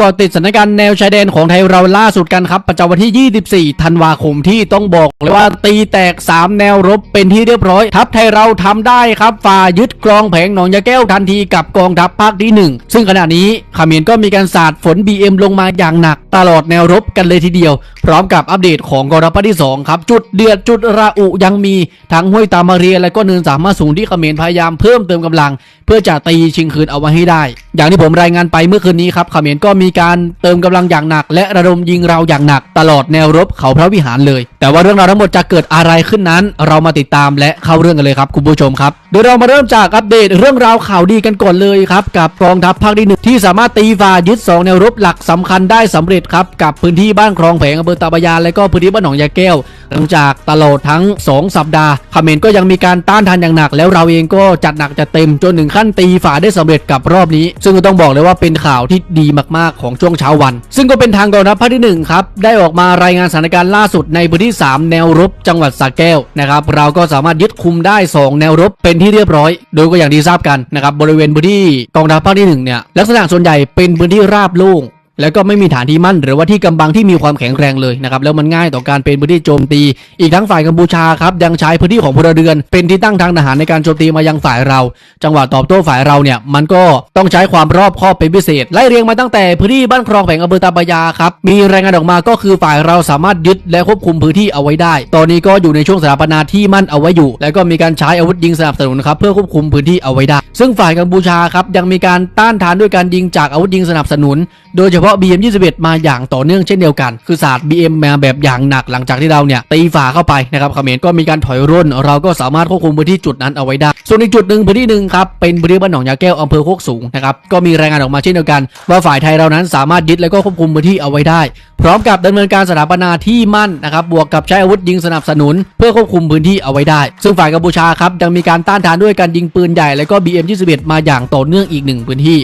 ก่อติดสถานการณ์แนวชายแดนของไทยเราล่าสุดกันครับ ประจำวันที่ 24 ธันวาคมที่ต้องบอกเลยว่าตีแตก 3 แนวรบเป็นที่เรียบร้อย ทัพไทยเราทำได้ครับฝ่ายึดกรองแผงหนองยาแก้วทันทีกับกองทัพภาคที่ 1 ซึ่งขณะนี้เขมรก็มีการสาดฝน BM ลงมาอย่างหนัก ตลอดแนวรบกันเลยทีเดียว พร้อมกับอัปเดตของกองทัพภาคที่ 2 ครับ จุดเดือดจุดระอุยังมีทั้งห้วยตามาเรียและก็เนินสามารถสูงที่เขมรพยายามเพิ่มเติมกำลัง เพื่อจะตีชิงคืนเอาไว้ให้ได้ อย่างที่ผมรายงานไปเมื่อคืนนี้ครับเขมรก็มีการเติมกำลังอย่างหนัก และระดมยิงเราอย่างหนักตลอดแนวรบเขาพระวิหารเลย แต่ว่าเรื่องราวทั้งหมดจะเกิดอะไรขึ้นนั้น เรามาติดตามและเข้าเรื่องกันเลยครับคุณผู้ชมครับ ดยวเรามาเริ่มจากอัปเดตเรื่องราวข่าวดีกันก่อนเลยครับ กับกองทัพภาคที่หนึ่งที่สามารถตีฝ่ายึดสองแนวรบหลักสำคัญได้สำเร็จครับ กับพื้นที่บ้านคลองแผงอำเภอตาบยานและก็พื้นที่บ้านหนองยาแก้ว หลังจากตลอดทั้ง 2 สัปดาห์เขมรก็ยังมีการต้านทานอย่างหนัก แล้วเราเองก็จัดหนักจัดเต็มจนถึงขั้นตีฝ่าได้สำเร็จกับรอบนี้ ซึ่งก็ต้องบอกเลยว่าเป็นข่าวที่ดีมากๆของช่วงเช้าวัน ซึ่งก็เป็นทางกองทัพภาคที่หนึ่งครับได้ออกมารายงานสถานการณ์ล่าสุดในพื้นที่ 3 แนวรบจังหวัดสระแก้วนะครับเราก็สามารถยึดคุมได้ 2 แนวรบเป็นที่เรียบร้อย โดยก็อย่างที่ทราบกันนะครับบริเวณพื้นที่กองทัพภาคที่หนึ่งเนี่ยลักษณะส่วนใหญ่เป็นพื้นที่ราบโล่ง แล้วก็ไม่มีฐานที่มั่นหรือว่าที่กำบังที่มีความแข็งแรงเลยนะครับแล้วมันง่ายต่อการเป็นพื้นที่โจมตี อีกทั้งฝ่ายกัมพูชาครับยังใช้พื้นที่ของพลเรือน เป็นที่ตั้งทางทหารในการโจมตีมายังฝ่ายเรา จังหวะตอบโต้ฝ่ายเราเนี่ยมันก็ต้องใช้ความรอบคอบเป็นพิเศษไล่เรียงมาตั้งแต่พื้นที่บ้านคลองแผงอำเภอตาปายาครับมีรายงานออกมาก็คือฝ่ายเราสามารถยึดและควบคุมพื้นที่เอาไว้ได้ ตอนนี้ก็อยู่ในช่วงสถาปนาที่มั่นเอาไว้อยู่ แล้วก็มีการใช้อาวุธยิงสนับสนุนครับเพื่อควบคุมพื้นที่เอาไว้ได้ ซึ่งฝ่ายกัมพูชาครับยังมีการต้านทานด้วยการยิงจากอาวุธยิงสนับสนุน โดยเฉพาะราะ BM21 มาอย่างต่อเนื่องเช่นเดียวกัน คือศาสตร์ BM มาแบบอย่างหนักหลังจากที่เราเนี่ยตีฝ่าเข้าไปนะครับเขมรก็มีการถอยร่น เราก็สามารถควบคุมพื้นที่จุดนั้นเอาไว้ได้ ส่วนอีกจุดหนึ่งพื้นที่หนึ่งครับเป็นพื้นที่บ้านหนองยาแก้วอำเภอโคกสูงนะครับก็มีรายงานออกมาเช่นเดียวกัน ว่าฝ่ายไทยเรานั้นสามารถยึดและก็ควบคุมพื้นที่เอาไว้ได้ พร้อมกับดำเนินการสถาปนาที่มั่นนะครับบวกกับใช้อาวุธยิงสนับสนุน เพื่อควบคุมพื้นที่เอาไว้ได้ ซึ่งฝ่ายกัมพูชาครับยังมีการต้านทานด้วยการยิงปืนใหญ่และก็ BM21 มาอย่างต่อเนื่องอีกหนึ่งพื้นที่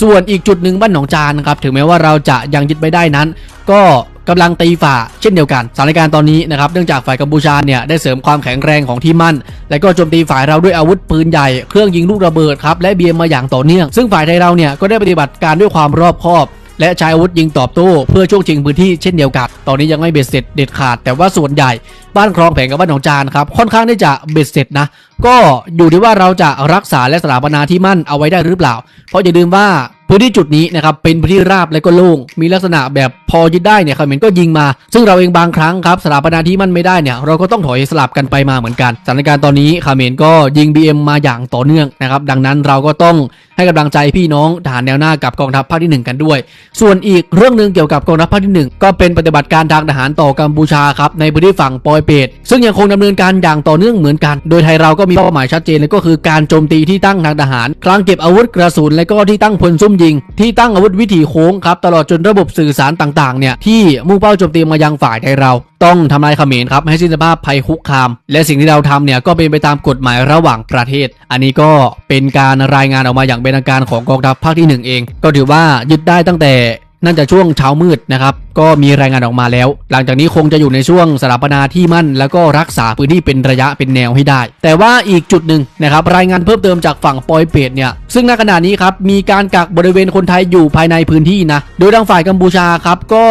ส่วนอีกจุดหนึ่งบ้านหนองจานนะครับถึงแม้ว่าเราจะยังยึดไม่ได้นั้น ก็กำลังตีฝ่าเช่นเดียวกันสถานการณ์ตอนนี้นะครับเนื่องจากฝ่ายกัมพูชาเนี่ยได้เสริมความแข็งแรงของที่มั่น และก็โจมตีฝ่ายเราด้วยอาวุธปืนใหญ่เครื่องยิงลูกระเบิดครับและเบียมมาอย่างต่อเนื่อง ซึ่งฝ่ายไทยเราเนี่ยก็ได้ปฏิบัติการด้วยความรอบคอบ และใช้อาวุธยิงตอบโต้เพื่อช่วงชิงพื้นที่เช่นเดียวกัน ตอนนี้ยังไม่เบ็ดเสร็จเด็ดขาด แต่ว่าส่วนใหญ่บ้านคลองแผงกับบ้านหนองจานครับค่อนข้างที่จะเบ็ดเสร็จนะ ก็อยู่ที่ว่าเราจะรักษาและสถาปนาที่มั่นเอาไว้ได้หรือเปล่า เพราะอย่าลืมว่า พื้นที่จุดนี้นะครับเป็นพื้นที่ราบและก็โล่งมีลักษณะแบบพอยึดได้เนี่ยเขมรก็ยิงมา ซึ่งเราเองบางครั้งครับสถาปนาที่มันไม่ได้เนี่ยเราก็ต้องถอยสลับกันไปมาเหมือนกันสถานการณ์ตอนนี้เขมรก็ยิง BM มาอย่างต่อเนื่องนะครับดังนั้นเราก็ต้องให้กำลังใจพี่น้องทหารแนวหน้ากับกองทัพภาคที่หนึ่งกันด้วย ส่วนอีกเรื่องหนึ่งเกี่ยวกับกองทัพภาคที่หนึ่งก็เป็นปฏิบัติการทางทหารต่อกัมพูชาครับในพื้นที่ฝั่งปอยเปตซึ่งยังคงดำเนินการอย่างต่อเนื่องเหมือนกัน โดยไทยเราก็มีเป้าหมายชัดเจนเลยก็คือการโจมตีที่ตั้งทางทหาร คลังเก็บอาวุธกระสุนและก็ที่ตั้งพลซุ่มยิง ที่ตั้งอาวุธวิถีโค้งครับตลอดจนระบบสื่อสารต่างๆเนี่ยที่มุ่งเป้าโจมตีมายังฝ่ายไทยเรา ต้องทำลายเขมรครับให้สิ้นสภาพภัยคุกคาม และสิ่งที่เราทำเนี่ยก็เป็นไปตามกฎหมายระหว่างประเทศ อันนี้ก็เป็นการรายงานออกมาอย่างเป็นทางการของกองทัพภาคที่หนึ่งเอง ก็ถือว่ายึดได้ตั้งแต่ น่าจะช่วงเช้ามืดนะครับ ก็มีรายงานออกมาแล้ว หลังจากนี้คงจะอยู่ในช่วงสถาปนาที่มั่น แล้วก็รักษาพื้นที่เป็นระยะเป็นแนวให้ได้ แต่ว่าอีกจุดหนึ่งนะครับรายงานเพิ่มเติมจากฝั่งปอยเปตเนี่ยซึ่งณขณะนี้ครับมีการกักบริเวณคนไทยอยู่ภายในพื้นที่นะโดยทางฝ่ายกัมพูชาครับก็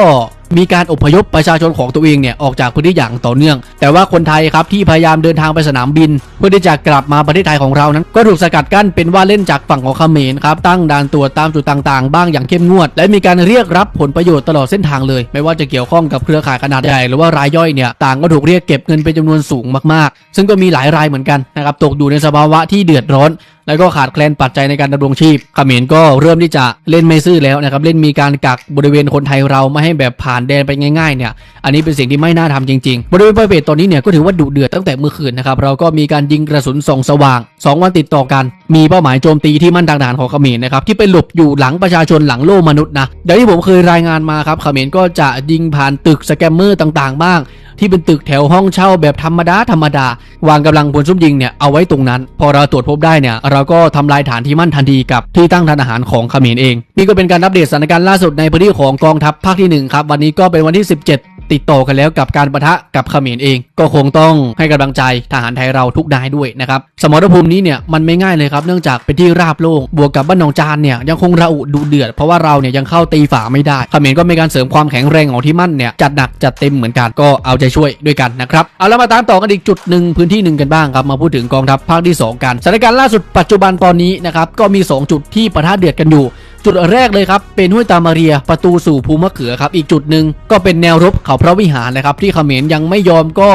มีการอพยพประชาชนของตัวเองเนี่ยออกจากพื้นที่อย่างต่อเนื่อง แต่ว่าคนไทยครับที่พยายามเดินทางไปสนามบิน เพื่อที่จะกลับมาประเทศไทยของเรานั้น ก็ถูกสกัดกั้นเป็นว่าเล่นจากฝั่งของเขมรครับตั้งด่านตรวจตามจุดต่างๆ บ้างอย่างเข้มงวด และมีการเรียกรับผลประโยชน์ตลอดเส้นทางเลย ไม่ว่าจะเกี่ยวข้องกับเครือข่ายขนาดใหญ่หรือว่ารายย่อยเนี่ยต่างก็ถูกเรียกเก็บเงินเป็นจำนวนสูงมากๆ ซึ่งก็มีหลายรายเหมือนกันนะครับตกอยู่ในสภาวะที่เดือดร้อน แล้วก็ขาดแคลนปัจจัยในการดำรงชีพเขมรก็เริ่มที่จะเล่นไม่ซื่อแล้วนะครับเล่นมีการกักบริเวณคนไทยเราไม่ให้แบบผ่านแดนไปง่ายๆเนี่ยอันนี้เป็นสิ่งที่ไม่น่าทำจริงๆ บริเวณปอยเปตตอนนี้เนี่ยก็ถือว่าดุเดือดตั้งแต่เมื่อคืนนะครับเราก็มีการยิงกระสุนส่องสว่าง 2 วันติดต่อกัน มีเป้าหมายโจมตีที่มั่นทางทหารของเขมรนะครับที่ไปหลบอยู่หลังประชาชนหลังโล่มนุษย์นะอย่างที่ผมเคยรายงานมาครับเขมรก็จะยิงผ่านตึกสแกมเมอร์ต่างๆ บ้าง ที่เป็นตึกแถวห้องเช่าแบบธรรมดาธรรมดาวางกำลังพลซุ่มยิงเนี่ยเอาไว้ตรงนั้น พอเราตรวจพบได้เนี่ยเราก็ทำลายฐานที่มั่นทันทีกับที่ตั้งทานอาหารของเขมรเอง นี่ก็เป็นการอัปเดตสถานการณ์ล่าสุดในพื้นที่ของกองทัพภาคที่หนึ่งครับวันนี้ก็เป็นวันที่ 17 ติดต่อกันแล้วกับการประทะกับเขมรเอง ก็คงต้องให้กำลังใจทหารไทยเราทุกนายด้วยนะครับสมรภูมินี้เนี่ยมันไม่ง่ายเลยครับเนื่องจากเป็นที่ราบโล่งบวกกับบ้านหนองจานเนี่ยยังคงระอุดูเดือดเพราะว่าเราเนี่ยยังเข้าตีฝาไม่ได้เขมรก็มีการเสริมความแข็งแรงของที่มั่นเนี่ยจัดหนักจัดเต็มเหมือนกันก็เอาใจช่วยด้วยกันนะครับเอาแล้วมาตามต่อกันอีกจุดหนึ่งพื้นที่หนึ่งกันบ้างครับมาพูดถึงกองทัพภาคที่ 2 กันสถานการณ์ล่าสุดปัจจุบันตอนนี้นะครับก็มี 2 จุดที่ประทะเดือดกันอยู่ จุดแรกเลยครับเป็นห้วยตามาเรียประตูสู่ภูมะเขือครับอีกจุดหนึ่งก็เป็นแนวรบเขาพระวิหารนะครับ ที่เขมรยังไม่ยอมก็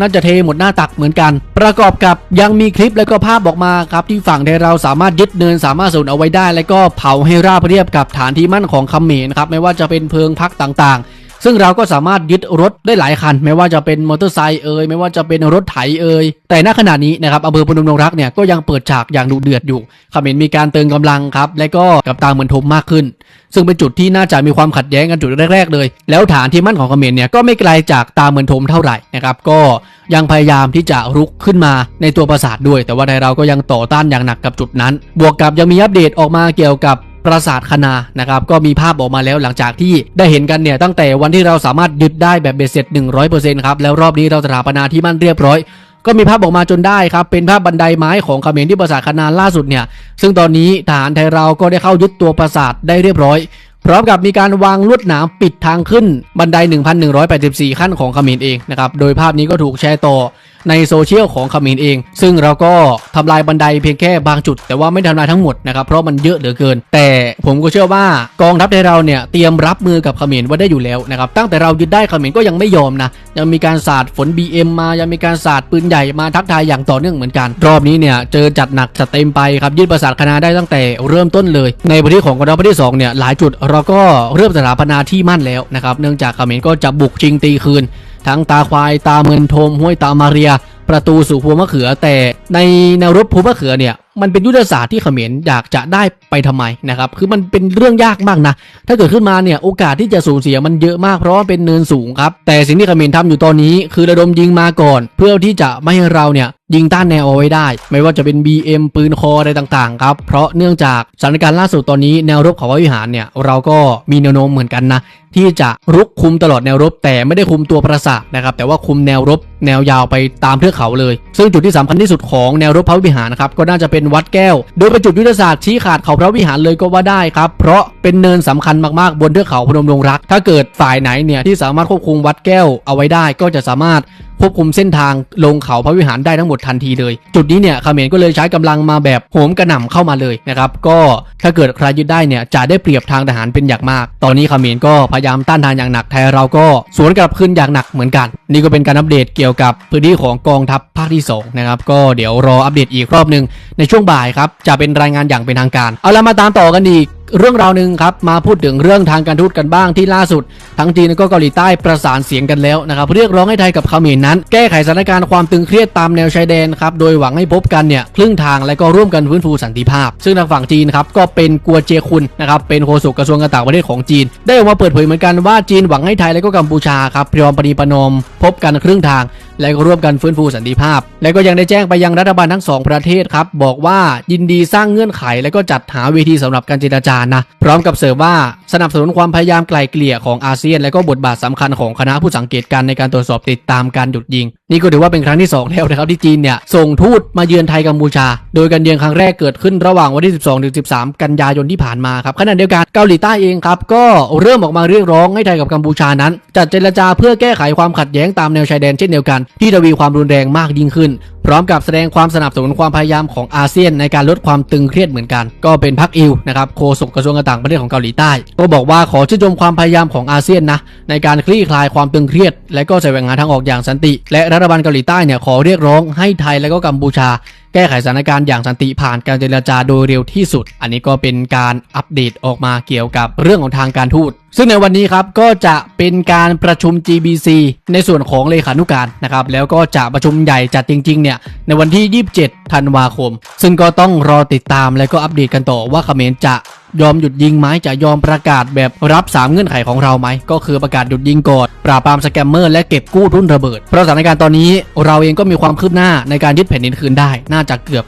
น่าจะเทหมดหน้าตักเหมือนกัน ประกอบกับยังมีคลิปและก็ภาพออกมาครับ ที่ฝั่งไทยเราสามารถยึดเนินสามารถสูญเอาไว้ได้ และก็เผาให้ราบเรียบกับฐานที่มั่นของเขมรครับไม่ว่าจะเป็นเพิงพักต่างๆ ซึ่งเราก็สามารถยึดรถได้หลายคัน ไม่ว่าจะเป็นมอเตอร์ไซค์เอ่ยไม่ว่าจะเป็นรถไถเอ่ยแต่ณขณะนี้นะครับอำเภอพนมดงรักเนี่ยก็ยังเปิดฉากอย่างดุเดือดอยู่เขมรมีการเติมกำลังครับและก็กับตาเหมือนทมมากขึ้น ซึ่งเป็นจุดที่น่าจะมีความขัดแย้งกันจุดแรกๆเลย แล้วฐานที่มั่นของเขมรเนี่ยก็ไม่ไกลจากตาเหมือนทมเท่าไหร่นะครับก็ยังพยายามที่จะรุกขึ้นมาในตัวปราสาทด้วย แต่ว่าไทยเราก็ยังต่อต้านอย่างหนักกับจุดนั้น บวกกับยังมีอัปเดตออกมาเกี่ยวกับ ปราสาทคณานะครับก็มีภาพออกมาแล้วหลังจากที่ได้เห็นกันเนี่ยตั้งแต่วันที่เราสามารถยึดได้แบบเบ็ดเสร็จ 100%ครับแล้วรอบนี้เราสถาปนาที่มั่นเรียบร้อยก็มีภาพออกมาจนได้ครับ เป็นภาพบันไดไม้ของเขมรที่ปราสาทคณาล่าสุดเนี่ย ซึ่งตอนนี้ทหารไทยเราก็ได้เข้ายึดตัวปราสาทได้เรียบร้อย พร้อมกับมีการวางลวดหนามปิดทางขึ้นบันได 1,184 ขั้นของเขมรเองนะครับ โดยภาพนี้ก็ถูกแชร์ต่อ ในโซเชียลของขมรเอง ซึ่งเราก็ทำลายบันไดเพียงแค่บางจุด แต่ว่าไม่ทำลายทั้งหมดนะครับเพราะมันเยอะเหลือเกิน แต่ผมก็เชื่อว่ากองทัพไทยเราเนี่ยเตรียมรับมือกับขมรไว้ได้อยู่แล้วนะครับตั้งแต่เรายึดได้ขมรก็ยังไม่ยอมนะยังมีการสาดฝน BM มายังมีการสาดปืนใหญ่มาทักทายอย่างต่อเนื่องเหมือนกัน รอบนี้เนี่ยเจอจัดหนักจัดเต็มไปครับยึดปราสาทคณะได้ตั้งแต่เริ่มต้นเลย ในพื้นที่ของกองทัพภาคที่สองเนี่ยหลายจุดเราก็เริ่มสถาปนาที่มั่นแล้วนะครับเนื่องจากขมรก็จะบุกชิงตีคืน ทั้งตาควายตาเมือนโทมห้วยตามาเรีย ประตูสู่ภูมะเขือแต่ในแนวรบภูมะเขือเนี่ย มันเป็นยุทธศาสตร์ที่เขมรอยากจะได้ไปทำไมนะครับ คือมันเป็นเรื่องยากมากนะ ถ้าเกิดขึ้นมาเนี่ยโอกาสที่จะสูญเสียมันเยอะมากเพราะว่าเป็นเนินสูงครับ แต่สิ่งที่เขมรทำอยู่ตอนนี้ คือระดมยิงมาก่อน เพื่อที่จะไม่ให้เราเนี่ยยิงต้านแนวเอาไว้ได้ ไม่ว่าจะเป็น BM ปืนคออะไรต่างๆครับ เพราะเนื่องจากสถานการณ์ล่าสุดตอนนี้แนวรบขาพระวิหารเนี่ยเราก็มีแนวโน้มเหมือนกันนะที่จะรุกคุมตลอดแนวรบ แต่ไม่ได้คุมตัวปราสาทนะครับแต่ว่าคุมแนวรบ แนวยาวไปตามเทือกเขาเลย ซึ่งจุดที่สำคัญที่สุดของแนวรบพระวิหารนะครับก็น่าจะเป็นวัดแก้ว โดยเป็นจุดยุทธศาสตร์ชี้ขาดเขาพระวิหารเลยก็ว่าได้ครับ เพราะเป็นเนินสำคัญมากๆบนเทือกเขาพนมดงรัก ถ้าเกิดฝ่ายไหนเนี่ยที่สามารถควบคุมวัดแก้วเอาไว้ได้ก็จะสามารถ ควบคุมเส้นทางลงเขาพระวิหารได้ทั้งหมดทันทีเลย จุดนี้เนี่ยเขมรก็เลยใช้กำลังมาแบบโหมกระหน่ำเข้ามาเลยนะครับก็ถ้าเกิดใครยึดได้เนี่ยจะได้เปรียบทางทหารเป็นอย่างมาก ตอนนี้เขมรก็พยายามต้านทานอย่างหนักไทยเราก็สวนกลับขึ้นอย่างหนักเหมือนกัน นี่ก็เป็นการอัปเดตเกี่ยวกับพื้นที่ของกองทัพภาคที่สองนะครับก็เดี๋ยวรออัปเดตอีกรอบหนึ่งในช่วงบ่ายครับจะเป็นรายงานอย่างเป็นทางการ เอาละมาตามต่อกันอีก เรื่องราวหนึ่งครับมาพูดถึงเรื่องทางการทูตกันบ้างที่ล่าสุด ทั้งจีนและก็เกาหลีใต้ประสานเสียงกันแล้วนะครับเรียกร้องให้ไทยกับเขมรนั้น แก้ไขสถานการณ์ความตึงเครียดตามแนวชายแดนครับโดยหวังให้พบกันเนี่ยครึ่งทางและก็ร่วมกันฟื้นฟูสันติภาพ ซึ่งทางฝั่งจีนครับก็เป็นกัวเจคุนนะครับเป็นโฆษกกระทรวงการต่างประเทศของจีน ได้ออกมาเปิดเผยเหมือนกันว่าจีนหวังให้ไทยและก็กัมพูชาครับพร้อมปณีประนอมพบกันครึ่งทาง และก็ร่วมกันฟื้นฟูสันติภาพ และก็ยังได้แจ้งไปยังรัฐบาลทั้งสองประเทศครับ บอกว่ายินดีสร้างเงื่อนไข และก็จัดหาเวทีสำหรับการเจรจานะ พร้อมกับเสริมว่าสนับสนุนความพยายามไกล่เกลี่ยของอาเซียน และก็บทบาทสำคัญของคณะผู้สังเกตการณ์ในการตรวจสอบติดตามการหยุดยิงนี่ก็ถือว่าเป็นครั้งที่ 2 แล้วนะครับที่จีนเนี่ยส่งทูตมาเยือนไทยกัมพูชา โดยการเยือนครั้งแรกเกิดขึ้นระหว่างวันที่ 12ถึง13 กันยายนที่ผ่านมาครับขณะเดียวกันเกาหลีใต้เองครับก็เริ่มออกมาเรียกร้องให้ไทยกับกัมพูชานั้น จัดเจรจาเพื่อแก้ไขความขัดแย้งตามแนวชายแดนเช่นเดียวกันที่ทวีความรุนแรงมากยิ่งขึ้น พร้อมกับแสดงความสนับสนุนความพยายามของอาเซียนในการลดความตึงเครียดเหมือนกัน ก็เป็นพักอิวนะครับโฆษกกระทรวงการต่างประเทศของเกาหลีใต้ ก็บอกว่าขอชื่นชมความพยายามของอาเซียนนะในการคลี่คลายความตึงเครียด และก็แสวงหาทางออกอย่างสันติ และรัฐบาลเกาหลีใต้เนี่ยขอเรียกร้องให้ไทยและก็กัมพูชา แก้ไขสถานการณ์อย่างสันติผ่านการเจรจาโดยเร็วที่สุด อันนี้ก็เป็นการอัปเดตออกมาเกี่ยวกับเรื่องของทางการทูตซึ่งในวันนี้ครับก็จะเป็นการประชุม GBC ในส่วนของเลขานุการนะครับแล้วก็จะประชุมใหญ่จัดจริงๆเนี่ยในวันที่ 27 ธันวาคม ซึ่งก็ต้องรอติดตามและก็อัปเดตกันต่อว่าเขมรจะ ยอมหยุดยิงไหมจะยอมประกาศแบบรับ 3 เงื่อนไขของเราไหม ก็คือประกาศหยุดยิงก่อนปราบปรามสแกมเมอร์และเก็บกู้ทุนระเบิด เพราะสถานการณ์ตอนนี้เราเองก็มีความคืบหน้าในการยึดแผ่นดินคืนได้ น่าจะเกือบ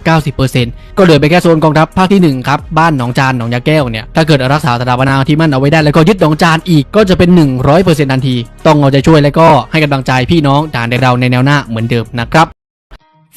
90%ก็เหลือไปแค่โซนกองทัพภาคที่ 1 ครับ บ้านหนองจานหนองยาแก้วเนี่ย ถ้าเกิดรักษาสถาปนาที่มั่นเอาไว้ได้แล้วก็ยึดหนองจานอีกก็จะเป็น 100%ทันที ต้องเอาใจช่วยและก็ให้กำลังใจพี่น้องทหารในเราในแนวหน้าเหมือนเดิมนะครับ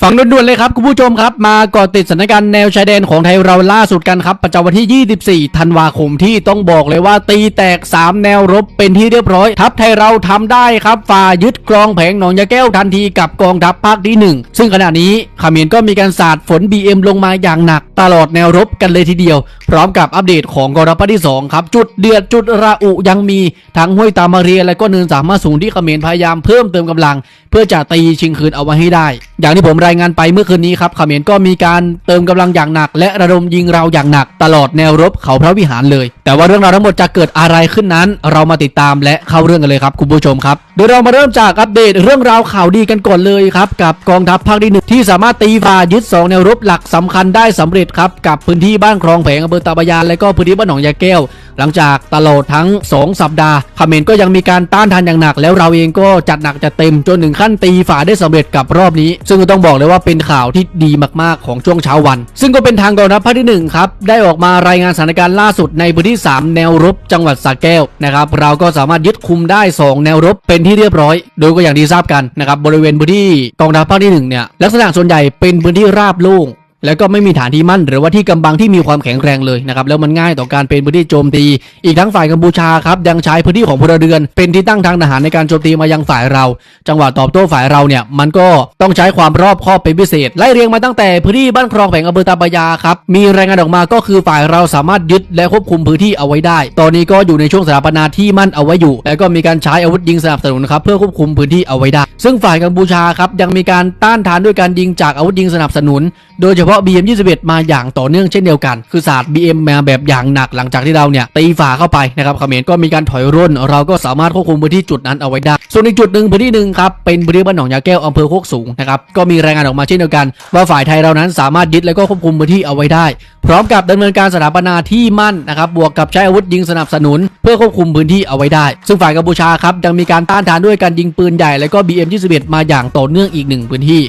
ฟังด่วนๆเลยครับคุณผู้ชมครับ มาก่อติดสถานการณ์แนวชายแดนของไทยเราล่าสุดกันครับ ประจำวันที่ 24 ธันวาคมที่ต้องบอกเลยว่าตีแตก 3 แนวรบเป็นที่เรียบร้อย ทัพไทยเราทำได้ครับฝ่ายึดกรองแผงหนองยาแก้วทันทีกับกองทัพภาคที่ 1 ซึ่งขณะนี้ขมรก็มีการสาดฝน BM ลงมาอย่างหนัก ตลอดแนวรบกันเลยทีเดียว พร้อมกับอัปเดตของกองทัพภาคที่ 2 ครับ จุดเดือดจุดระอุยังมีทั้งห้วยตามาเรียและก็เนินสามารถสูงที่ขมรพยายามเพิ่มเติมกำลัง เพื่อจะตีชิงคืนเอาไว้ให้ได้ อย่างที่ผมรายายงานไปเมื่อคืนนี้ครับเขมรก็มีการเติมกำลังอย่างหนัก และระดมยิงเราอย่างหนัก ตลอดแนวรบเขาพระวิหารเลย แต่ว่าเรื่องราวทั้งหมดจะเกิดอะไรขึ้นนั้น เรามาติดตามและเข้าเรื่องกันเลยครับคุณผู้ชมครับโดยเรามาเริ่มจากอัปเดตเรื่องราวข่าวดีกันก่อนเลยครับกับกองทัพภาคที่หนึ่งที่สามารถตีฝ่ายึดสองแนวรบหลักสำคัญได้สำเร็จครับกับพื้นที่บ้านคลองแผงอำเภอตาบยานและก็พื้นที่บ้านหนองยาแก้ว หลังจากตลอดทั้ง 2 สัปดาห์เขมรก็ยังมีการต้านทานอย่างหนัก แล้วเราเองก็จัดหนักจัดเต็มจนถึงขั้นตีฝาได้สำเร็จกับรอบนี้ ซึ่งก็ต้องบอกเลยว่าเป็นข่าวที่ดีมากๆของช่วงเช้าวัน ซึ่งก็เป็นทางกองทัพภาคที่ 1 ครับ ได้ออกมารายงานสถานการณ์ล่าสุดในพื้นที่ 3 แนวรบจังหวัดสระแก้วนะครับเราก็สามารถยึดคุมได้ 2 แนวรบเป็นที่เรียบร้อย โดยก็อย่างที่ทราบกันนะครับบริเวณพื้นที่กองทัพภาคที่1เนี่ยลักษณะส่วนใหญ่เป็นพื้นที่ราบโล่ง แล้วก็ไม่มีฐานที่มั่นหรือว่าที่กำบังที่มีความแข็งแรงเลยนะครับแล้วมันง่ายต่อการเป็นพื้นที่โจมตี อีกทั้งฝ่ายกัมพูชาครับยังใช้พื้นที่ของพลเรือน เป็นที่ตั้งทางทหารในการโจมตีมายังฝ่ายเรา จังหวะตอบโต้ฝ่ายเราเนี่ยมันก็ต้องใช้ความรอบคอบเป็นพิเศษไล่เรียงมาตั้งแต่พื้นที่บ้านคลองแผงอำเภอตาบยาครับมีรายงานออกมาก็คือฝ่ายเราสามารถยึดและควบคุมพื้นที่เอาไว้ได้ ตอนนี้ก็อยู่ในช่วงสถาปนาที่มั่นเอาไว้อยู่ แล้วก็มีการใช้อาวุธยิงสนับสนุนครับเพื่อควบคุมพื้นที่เอาไว้ได้ ซึ่งฝ่ายกัมพูชาครับยังมีการต้านทานด้วยการยิงจากอาวุธยิงสนับสนุน โดยเฉพาะ BM21 มาอย่างต่อเนื่องเช่นเดียวกัน คือศาสตร์ BM มาแบบอย่างหนักหลังจากที่เราเนี่ยตีฝาเข้าไปนะครับเขมรก็มีการถอยร่น เราก็สามารถควบคุมพื้นที่จุดนั้นเอาไว้ได้ ส่วนอีกจุดหนึ่งพื้นที่หนึ่งครับเป็นพื้นที่บ้านหนองยาแก้วอำเภอโคกสูงนะครับก็มีรายงานออกมาเช่นเดียวกัน ว่าฝ่ายไทยเรานั้นสามารถยึดและก็ควบคุมพื้นที่เอาไว้ได้ พร้อมกับดำเนินการสถาปนาที่มั่นนะครับบวกกับใช้อาวุธยิงสนับสนุน เพื่อควบคุมพื้นที่เอาไว้ได้ ซึ่งฝ่ายกัมพูชาครับยังมีการต้านทานด้วยการยิงปืนใหญ่และก็ BM21 มาอย่างต่อเนื่องอีกหนึ่งพื้นที่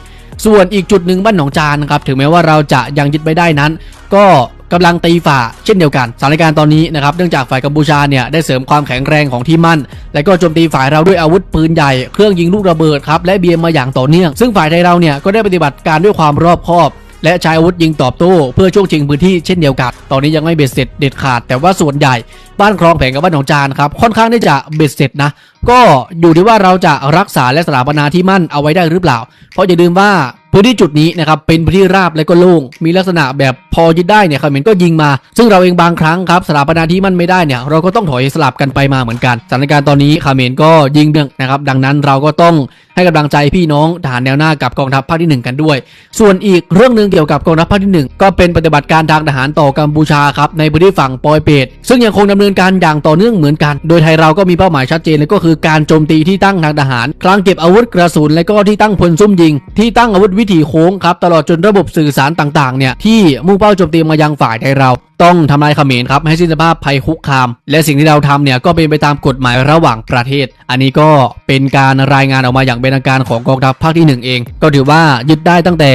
ส่วนอีกจุดหนึ่งบ้านหนองจานครับถึงแม้ว่าเราจะยังยึดไม่ได้นั้น ก็กำลังตีฝ่าเช่นเดียวกันสถานการณ์ตอนนี้นะครับเนื่องจากฝ่ายกัมพูชาเนี่ยได้เสริมความแข็งแรงของที่มั่น และก็โจมตีฝ่ายเราด้วยอาวุธปืนใหญ่เครื่องยิงลูกระเบิดครับและเบียมมาอย่างต่อเนื่อง ซึ่งฝ่ายไทยเราเนี่ยก็ได้ปฏิบัติการด้วยความรอบคอบ และใช้อาวุธยิงตอบโต้เพื่อช่วงชิงพื้นที่เช่นเดียวกัน ตอนนี้ยังไม่เบ็ดเสร็จเด็ดขาด แต่ว่าส่วนใหญ่บ้านคลองแผงกับบ้านหนองจานครับค่อนข้างที่จะเบ็ดเสร็จนะ ก็อยู่ที่ว่าเราจะรักษาและสถาปนาที่มั่นเอาไว้ได้หรือเปล่า เพราะอย่าลืมว่า พื้นที่จุดนี้นะครับเป็นพื้นที่ราบและก็โล่งมีลักษณะแบบพอยึดได้เนี่ยเขมรก็ยิงมา ซึ่งเราเองบางครั้งครับสถาปนาที่มันไม่ได้เนี่ยเราก็ต้องถอยสลับกันไปมาเหมือนกันสถานการณ์ตอนนี้เขมรก็ยิงเนื่องนะครับดังนั้นเราก็ต้องให้กำลังใจพี่น้องทหารแนวหน้ากับกองทัพภาคที่หนึ่งกันด้วย ส่วนอีกเรื่องหนึ่งเกี่ยวกับกองทัพภาคที่หนึ่งก็เป็นปฏิบัติการทางทหารต่อกัมพูชาครับในพื้นที่ฝั่งปอยเปตซึ่งยังคงดำเนินการอย่างต่อเนื่องเหมือนกัน โดยไทยเราก็มีเป้าหมายชัดเจนเลยก็คือการโจมตีที่ตั้งทางทหาร คลังเก็บอาวุธกระสุนและก็ที่ตั้งพลซุ่มยิง ที่ตั้งอาวุธวิิถีโค้งครับตลอดจนระบบสื่อสารต่างๆเนี่ยที่มุ่งเป้าโจมตีมายังฝ่ายไทยเรา ต้องทำลายเขมรครับให้สิ้นสภาพภัยคุกคาม และสิ่งที่เราทำเนี่ยก็เป็นไปตามกฎหมายระหว่างประเทศ อันนี้ก็เป็นการรายงานออกมาอย่างเป็นทางการของกองทัพภาคที่หนึ่งเอง ก็ถือว่ายึดได้ตั้งแต่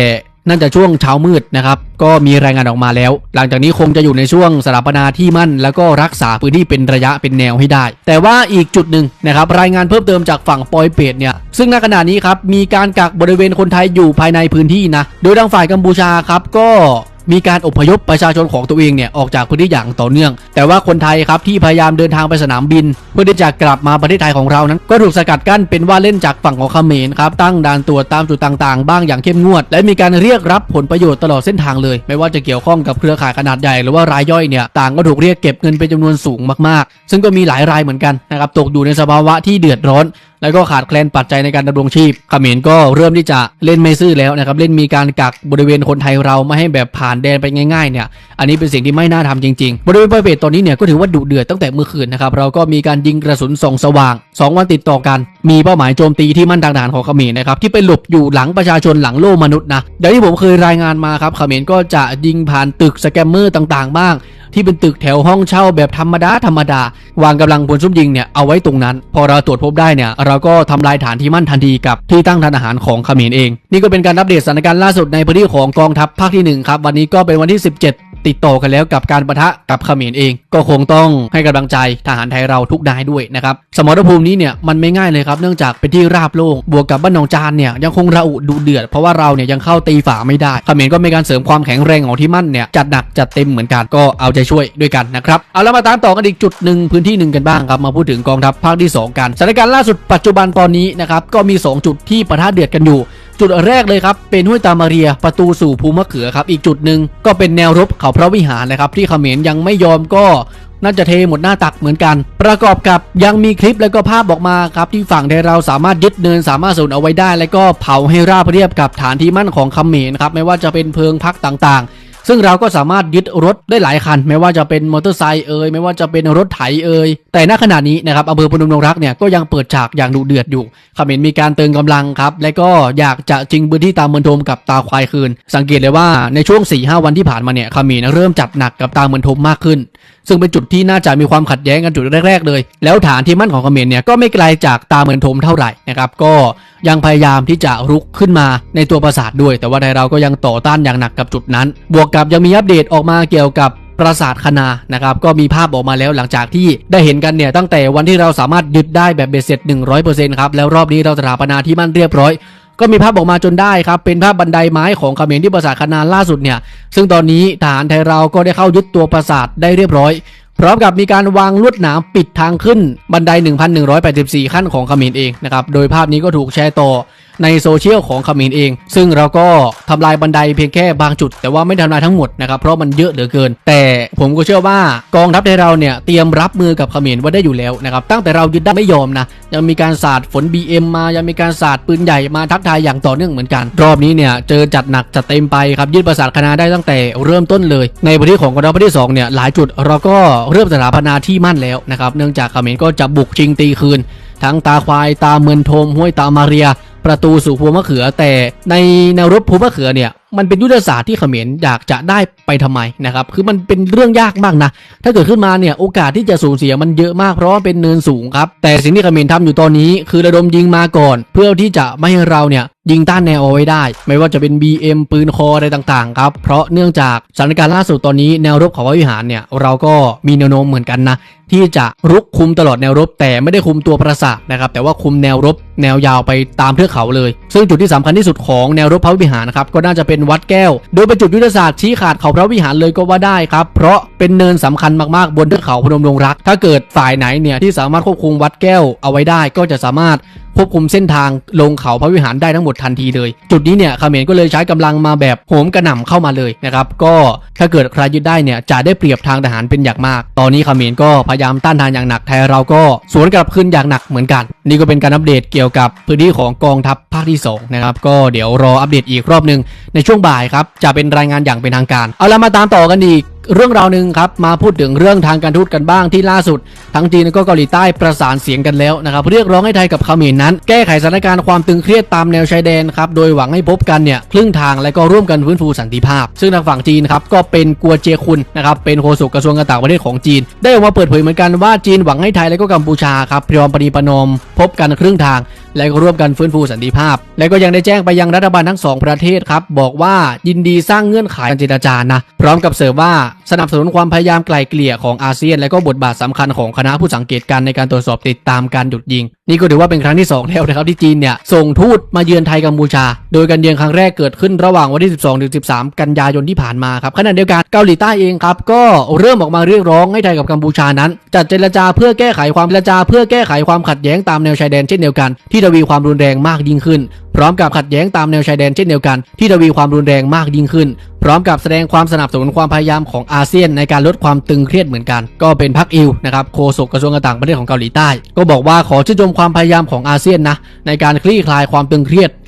น่าจะช่วงเช้ามืดนะครับก็มีรายงานออกมาแล้ว หลังจากนี้คงจะอยู่ในช่วงสถาปนาที่มั่น แล้วก็รักษาพื้นที่เป็นระยะเป็นแนวให้ได้ แต่ว่าอีกจุดหนึ่งนะครับรายงานเพิ่มเติมจากฝั่งปอยเปตเนี่ยซึ่งณขณะนี้ครับมีการกักบริเวณคนไทยอยู่ภายในพื้นที่นะโดยทางฝ่ายกัมพูชาครับก็ มีการอพยพประชาชนของตัวเองเนี่ยออกจากพื้นที่อย่างต่อเนื่อง แต่ว่าคนไทยครับที่พยายามเดินทางไปสนามบิน เพื่อที่จะกลับมาประเทศไทยของเรานั้น ก็ถูกสกัดกั้นเป็นว่าเล่นจากฝั่งของเขมรครับตั้งด่านตรวจตามจุดต่างๆ บ้างอย่างเข้มงวด และมีการเรียกรับผลประโยชน์ตลอดเส้นทางเลย ไม่ว่าจะเกี่ยวข้องกับเครือข่ายขนาดใหญ่หรือว่ารายย่อยเนี่ยต่างก็ถูกเรียกเก็บเงินเป็นจำนวนสูงมากๆ ซึ่งก็มีหลายรายเหมือนกันนะครับตกอยู่ในสภาวะที่เดือดร้อนแล้วก็ขาดแคลนปัจจัยในการดำรงชีพเขมรก็เริ่มที่จะเล่นไม่ซื่อแล้วนะครับ เล่นมีการกักบริเวณคนไทยเราไม่ให้แบบผ่านแดนไปง่ายๆเนี่ย อันนี้เป็นสิ่งที่ไม่น่าทำจริงๆ บริเวณปอยเปตตอนนี้เนี่ยก็ถือว่าดุเดือดตั้งแต่เมื่อคืนนะครับ เราก็มีการยิงกระสุนส่องสว่าง 2 วันติดต่อกัน มีเป้าหมายโจมตีที่มั่นทางทหารของเขมรนะครับที่ไปหลบอยู่หลังประชาชนหลังโล่มนุษย์นะอย่างที่ผมเคยรายงานมาครับเขมรก็จะยิงผ่านตึกสแกมเมอร์ต่างๆ บ้าง ที่เป็นตึกแถวห้องเช่าแบบธรรมดาธรรมดาวางกำลังพลซุ่มยิงเนี่ยเอาไว้ตรงนั้น พอเราตรวจพบได้เนี่ยเราก็ทำลายฐานที่มั่นทันทีกับที่ตั้งทานอาหารของเขมรเอง นี่ก็เป็นการอัปเดตสถานการณ์ล่าสุดในพื้นที่ของกองทัพภาคที่หนึ่งครับวันนี้ก็เป็นวันที่ 17 ติดต่อกันแล้วกับการประทะกับเขมรเอง ก็คงต้องให้กำลังใจทหารไทยเราทุกนายด้วยนะครับสมรภูมินี้เนี่ยมันไม่ง่ายเลยครับเนื่องจากเป็นที่ราบโล่งบวกกับบ้านหนองจานเนี่ยยังคงระอุดูเดือดเพราะว่าเราเนี่ยยังเข้าตีฝาไม่ได้เขมรก็มีการเสริมความแข็งแรงของที่มั่นเนี่ยจัดหนักจัดเต็มเหมือนกันก็เอาใจช่วยด้วยกันนะครับเอาแล้วมาตามต่อกันอีกจุดหนึ่งพื้นที่หนึ่งกันบ้างครับมาพูดถึงกองทัพภาคที่สองกันสถานการณ์ล่าสุดปัจจุบันตอนนี้นะครับก็มีสองจุดที่ปะทะเดือดกันอยู่ จุดแรกเลยครับเป็นห้วยตามาเรียประตูสู่ภูมะเขือครับอีกจุดหนึ่งก็เป็นแนวรบเขาพระวิหารนะครับที่เขมรยังไม่ยอมก็น่าจะเทหมดหน้าตักเหมือนกัน ประกอบกับยังมีคลิปแล้วก็ภาพออกมาครับที่ฝั่งไทยเราสามารถยึดเนินสามารถสูญเอาไว้ได้ แล้วก็เผาให้ราบเรียบกับฐานที่มั่นของเขมรครับไม่ว่าจะเป็นเพิงพักต่างๆ ซึ่งเราก็สามารถยึดรถได้หลายคัน ไม่ว่าจะเป็นมอเตอร์ไซค์เอ่ยไม่ว่าจะเป็นรถไถเอ่ยแต่ณขณะนี้นะครับอำเภอพนมดงรักเนี่ยก็ยังเปิดฉากอย่างดุเดือดอยู่ขมินมีการเติมกำลังครับ และก็อยากจะจริงพื้นที่ตามเมืองทมกับตาควายคืน สังเกตเลยว่าในช่วง4ีหวันที่ผ่านมาเนี่ยขมินเริ่มจัดหนักกับตาเมืองทมมากขึ้น ซึ่งเป็นจุดที่น่าจะมีความขัดแย้งกันจุดแรก ๆ เลย แล้วฐานที่มั่นของเขมรเนี่ยก็ไม่ไกลจากตาเหมือนโทมเท่าไหร่นะครับก็ยังพยายามที่จะรุกขึ้นมาในตัวปราสาทด้วย แต่ว่าไทยเราก็ยังต่อต้านอย่างหนักกับจุดนั้น บวกกับยังมีอัปเดตออกมาเกี่ยวกับ ปราสาทคณานะครับก็มีภาพออกมาแล้วหลังจากที่ได้เห็นกันเนี่ยตั้งแต่วันที่เราสามารถยึดได้แบบเบ็ดเสร็จ 100%ครับแล้วรอบนี้เราสถาปนาที่มั่นเรียบร้อย ก็มีภาพออกมาจนได้ครับเป็นภาพบันไดไม้ของเขมรที่ปราสาทคณาล่าสุดเนี่ยซึ่งตอนนี้ทหารไทยเราก็ได้เข้ายึดตัวปราสาทได้เรียบร้อยพร้อมกับมีการวางลวดหนามปิดทางขึ้นบันได 1,184 ขั้นของเขมรเองนะครับ โดยภาพนี้ก็ถูกแชร์ต่อ ในโซเชียลของขมรเอง ซึ่งเราก็ทำลายบันไดเพียงแค่บางจุด แต่ว่าไม่ทำลายทั้งหมดนะครับเพราะมันเยอะเหลือเกิน แต่ผมก็เชื่อว่ากองทัพไทยเราเนี่ยเตรียมรับมือกับขมรไว้ได้อยู่แล้วนะครับตั้งแต่เรายึดได้ไม่ยอมนะยังมีการสาดฝน BM มายังมีการสาดปืนใหญ่มาทักทายอย่างต่อเนื่องเหมือนกัน รอบนี้เนี่ยเจอจัดหนักจัดเต็มไปครับยึดปราสาทคณะได้ตั้งแต่เริ่มต้นเลย ในพื้นที่ของกองทัพภาคที่สองเนี่ยหลายจุดเราก็เริ่มสถาปนาที่มั่นแล้วนะครับเนื่องจากขมรก็จะบุกชิงตีคืน ทั้งตาควายตาเมือนโทมห้วยตามาเรีย ประตูสู่ภูมะเขือ แต่ในแนวรบภูมะเขือเนี่ย มันเป็นยุทธศาสตร์ที่เขมรอยากจะได้ไปทำไมนะครับ คือมันเป็นเรื่องยากมากนะ ถ้าเกิดขึ้นมาเนี่ยโอกาสที่จะสูญเสียมันเยอะมากเพราะว่าเป็นเนินสูงครับ แต่สิ่งที่เขมรทำอยู่ตอนนี้ คือระดมยิงมาก่อน เพื่อที่จะไม่ให้เราเนี่ยยิงต้านแนวเอาไว้ได้ ไม่ว่าจะเป็น BM ปืนคออะไรต่างๆครับ เพราะเนื่องจากสถานการณ์ล่าสุดตอนนี้แนวรบของวิหารเนี่ยเราก็มีแนวโน้มเหมือนกันนะที่จะรุกคุมตลอดแนวรบ แต่ไม่ได้คุมตัวปราสาทนะครับแต่ว่าคุมแนวรบแนวยาวไปตามเทือกเขาเลย ซึ่งจุดที่สำคัญที่สุดของแนวรบพระวิหารนะครับก็น่าจะเป็นวัดแก้ว โดยเป็นจุดยุทธศาสตร์ชี้ขาดเขาพระวิหารเลยก็ว่าได้ครับ เพราะเป็นเนินสำคัญมากๆบนเทือกเขาพนมดงรัก ถ้าเกิดฝ่ายไหนเนี่ยที่สามารถควบคุมวัดแก้วเอาไว้ได้ก็จะสามารถ ควบคุมเส้นทางลงเขาพระวิหารได้ทั้งหมดทันทีเลย จุดนี้เนี่ยเขมรก็เลยใช้กำลังมาแบบโหมกระหน่ำเข้ามาเลยนะครับก็ถ้าเกิดใครยึดได้เนี่ยจะได้เปรียบทางทหารเป็นอย่างมาก ตอนนี้เขมรก็พยายามต้านทานอย่างหนักไทยเราก็สวนกลับขึ้นอย่างหนักเหมือนกัน นี่ก็เป็นการอัปเดตเกี่ยวกับพื้นที่ของกองทัพภาคที่สองนะครับก็เดี๋ยวรออัปเดตอีกรอบหนึ่งในช่วงบ่ายครับจะเป็นรายงานอย่างเป็นทางการ เอาละมาตามต่อกันอีก เรื่องราวหนึ่งครับมาพูดถึงเรื่องทางการทูตกันบ้างที่ล่าสุด ทั้งจีนและก็เกาหลีใต้ประสานเสียงกันแล้วนะครับเรียกร้องให้ไทยกับเขมรนั้น แก้ไขสถานการณ์ความตึงเครียดตามแนวชายแดนครับโดยหวังให้พบกันเนี่ยครึ่งทางและก็ร่วมกันฟื้นฟูสันติภาพ ซึ่งทางฝั่งจีนครับก็เป็นกัวเจคุนนะครับเป็นโฆษกกระทรวงการต่างประเทศของจีน ได้ออกมาเปิดเผยเหมือนกันว่าจีนหวังให้ไทยและก็กัมพูชาครับพร้อมปณีปนอมพบกันครึ่งทาง และก็ร่วมกันฟื้นฟูสันติภาพ และก็ยังได้แจ้งไปยังรัฐบาลทั้งสองประเทศครับบอกว่ายินดีสร้างเงื่อนไขการเจรจานะพร้อมกับเสริมว่าสนับสนุนความพยายามไกล่เกลี่ยของอาเซียน และก็บทบาทสำคัญของคณะผู้สังเกตการณ์ในการตรวจสอบติดตามการหยุดยิง นี่ก็ถือว่าเป็นครั้งที่ 2 แล้วนะครับที่จีนเนี่ยส่งทูตมาเยือนไทยกัมพูชา โดยการเยือนครั้งแรกเกิดขึ้นระหว่างวันที่ 12ถึง13 กันยายนที่ผ่านมาครับขณะเดียวกันเกาหลีใต้เองครับก็เริ่มออกมาเรียกร้องให้ไทยกับกัมพูชานั้น จัดเจรจาเพื่อแก้ไขความเจรจาเพื่อแก้ไขความขัดแย้งตามแนวชายแดนเช่นเดียวกันที่ทวีความรุนแรงมากยิ่งขึ้น พร้อมกับขัดแย้งตามแนวชายแดนเช่นเดียวกันที่ทวีความรุนแรงมากยิ่งขึ้น พร้อมกับแสดงความสนับสนุนความพยายามของอาเซียนในการลดความตึงเครียดเหมือนกัน ก็เป็นพักอิวนะครับโฆษกกระทรวงการต่างประเทศของเกาหลีใต้ ก็บอกว่าขอชื่นชมความพยายามของอาเซียนนะในการคลี่คลายความตึงเครียด